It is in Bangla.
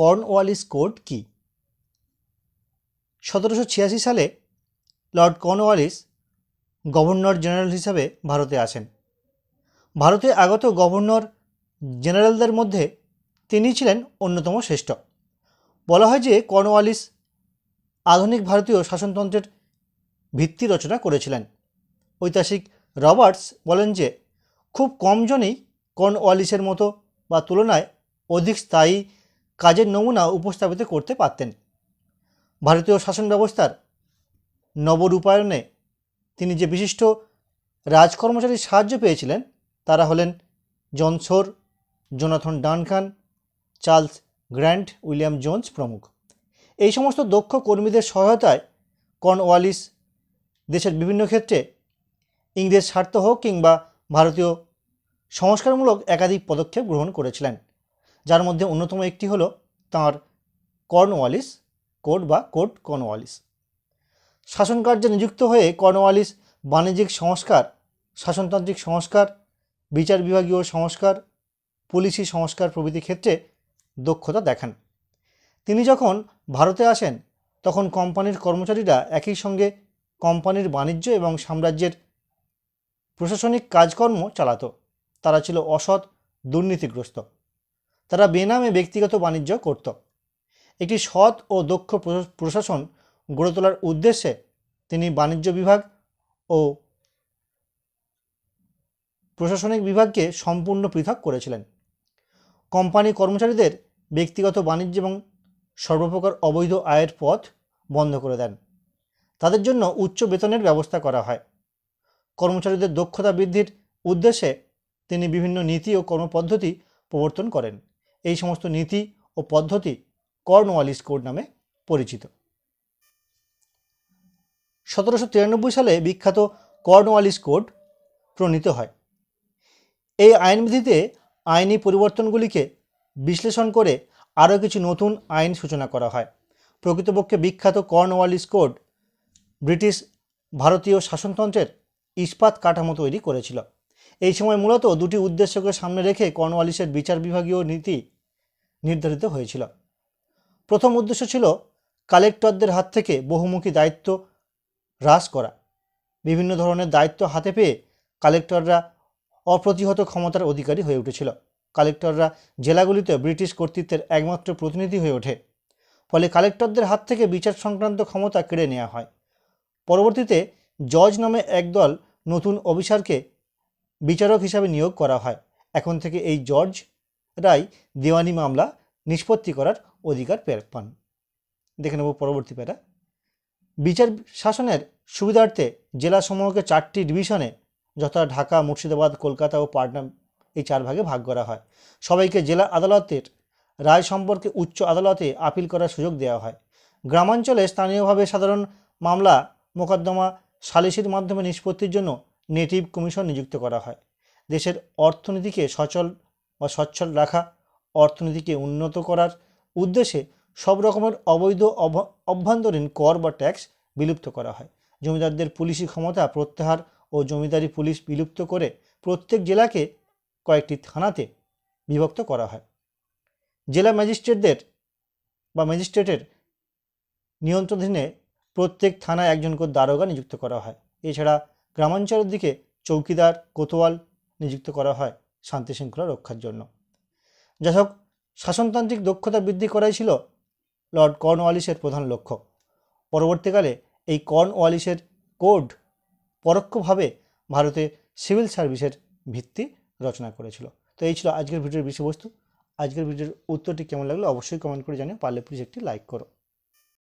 কর্নওয়ালিস কোড কি? সতেরোশো ছিয়াশি সালে লর্ড কর্নওয়ালিস গভর্নর জেনারেল হিসাবে ভারতে আসেন। ভারতে আগত গভর্নর জেনারেলদের মধ্যে তিনি ছিলেন অন্যতম শ্রেষ্ঠ। বলা হয় যে কর্নওয়ালিস আধুনিক ভারতীয় শাসনতন্ত্রের ভিত্তি রচনা করেছিলেন। ঐতিহাসিক রবার্টস বলেন যে খুব কমজনই কর্নওয়ালিসের মতো বা তুলনায় অধিক স্থায়ী কাজের নমুনা উপস্থাপিত করতে পারতেন। ভারতীয় শাসন ব্যবস্থার নবরূপায়ণে তিনি যে বিশিষ্ট রাজকর্মচারীর সাহায্য পেয়েছিলেন, তারা হলেন John Shore Jonathan Duncan Charles Grant, William Jones প্রমুখ। এই সমস্ত দক্ষ কর্মীদের সহায়তায় কর্নওয়ালিস দেশের বিভিন্ন ক্ষেত্রে ইংরেজ স্বার্থ হোক কিংবা ভারতীয় সংস্কারমূলক একাধিক পদক্ষেপ গ্রহণ করেছিলেন। যার মধ্যে অন্যতম একটি হলো তাঁর কর্নওয়ালিস কোড বা কোড কর্নওয়ালিস। শাসনকার্যে নিযুক্ত হয়ে কর্নওয়ালিস বাণিজ্যিক সংস্কার, শাসনতান্ত্রিক সংস্কার, বিচার বিভাগীয় সংস্কার, পুলিশি সংস্কার প্রভৃতি ক্ষেত্রে দক্ষতা দেখান। তিনি যখন ভারতে আসেন, তখন কোম্পানির কর্মচারীরা একই সঙ্গে কোম্পানির বাণিজ্য এবং সাম্রাজ্যের প্রশাসনিক কাজকর্ম চালাতো। তারা ছিল অসৎ, দুর্নীতিগ্রস্ত। তারা বেনামে ব্যক্তিগত বাণিজ্য করত। একটি সৎ ও দক্ষ প্রশাসন গড়ে তোলার উদ্দেশ্যে তিনি বাণিজ্য বিভাগ ও প্রশাসনিক বিভাগকে সম্পূর্ণ পৃথক করেছিলেন। কোম্পানি কর্মচারীদের ব্যক্তিগত বাণিজ্য এবং সর্বপ্রকার অবৈধ আয়ের পথ বন্ধ করে দেন। তাদের জন্য উচ্চ বেতনের ব্যবস্থা করা হয়। কর্মচারীদের দক্ষতা বৃদ্ধির উদ্দেশ্যে তিনি বিভিন্ন নীতি ও কর্মপদ্ধতি প্রবর্তন করেন। এই সমস্ত নীতি ও পদ্ধতি কর্নওয়ালিস কোড নামে পরিচিত। সতেরোশো তিরানব্বই সালে বিখ্যাত কর্নওয়ালিস কোড প্রণীত হয়। এই আইনবিধিতে আইনি পরিবর্তনগুলিকে বিশ্লেষণ করে আরও কিছু নতুন আইন সূচনা করা হয়। প্রকৃতপক্ষে বিখ্যাত কর্নওয়ালিস কোড ব্রিটিশ ভারতীয় শাসনতন্ত্রের ইস্পাত কাঠামো তৈরি করেছিল। এই সময় মূলত দুটি উদ্দেশ্যকে সামনে রেখে কর্নওয়ালিসের বিচার বিভাগীয় নীতি নির্ধারিত হয়েছিল। প্রথম উদ্দেশ্য ছিল কালেক্টরদের হাত থেকে বহুমুখী দায়িত্ব হ্রাস করা। বিভিন্ন ধরনের দায়িত্ব হাতে পেয়ে কালেক্টররা অপ্রতিহত ক্ষমতার অধিকারী হয়ে উঠেছিল। কালেক্টররা জেলাগুলিতে ব্রিটিশ কর্তৃত্বের একমাত্র প্রতিনিধি হয়ে ওঠে। ফলে কালেক্টরদের হাত থেকে বিচার সংক্রান্ত ক্ষমতা কেড়ে নেওয়া হয়। পরবর্তীতে জজ নামে একদল নতুন অফিসারকে বিচারক হিসাবে নিয়োগ করা হয়। এখন থেকে এই জর্জ রাই দেওয়ানি মামলা নিষ্পত্তি করার অধিকার পান। দেখে নেব পরবর্তী প্যারা। বিচার শাসনের সুবিধার্থে জেলা জেলাসমূহকে চারটি ডিভিশনে, যথা ঢাকা, মুর্শিদাবাদ, কলকাতা ও পাটনা এই চার ভাগে ভাগ করা হয়। সবাইকে জেলা আদালতের রায় সম্পর্কে উচ্চ আদালতে আপিল করার সুযোগ দেওয়া হয়। গ্রামাঞ্চলে স্থানীয়ভাবে সাধারণ মামলা, মোকদ্দমা, সালিসির মাধ্যমে নিষ্পত্তির জন্য নেটিভ কমিশন নিযুক্ত করা হয়। দেশের অর্থনীতিকে সচল বা সচ্ছল রাখা, অর্থনীতিকে উন্নত করার উদ্দেশ্যে সব রকমের অবৈধ অভ- অভ্যন্তরীণ কর বা ট্যাক্স বিলুপ্ত করা হয়। জমিদারদের পুলিশি ক্ষমতা প্রত্যাহার ও জমিদারি পুলিশ বিলুপ্ত করে প্রত্যেক জেলাকে কয়েকটি থানাতে বিভক্ত করা হয়। জেলা ম্যাজিস্ট্রেটদের বা ম্যাজিস্ট্রেটের নিয়ন্ত্রণাধীনে প্রত্যেক থানায় একজন করে দারোগা নিযুক্ত করা হয়। এছাড়া গ্রামাঞ্চলের দিকে চৌকিদার, কোতোয়াল নিযুক্ত করা হয় শান্তি শৃঙ্খলা রক্ষার জন্য। যাই হোক, শাসনতান্ত্রিক দক্ষতা বৃদ্ধি করাই ছিল লর্ড কর্নওয়ালিসের প্রধান লক্ষ্য। পরবর্তীকালে এই কর্নওয়ালিসের কোড পরোক্ষভাবে ভারতে সিভিল সার্ভিসের ভিত্তি রচনা করেছিল। তো এই ছিল আজকের ভিডিওর বিষয়বস্তু। আজকের ভিডিওর উত্তরটি কেমন লাগল অবশ্যই কমেন্ট করে জানিও। পারলে প্লিজ একটি লাইক করো।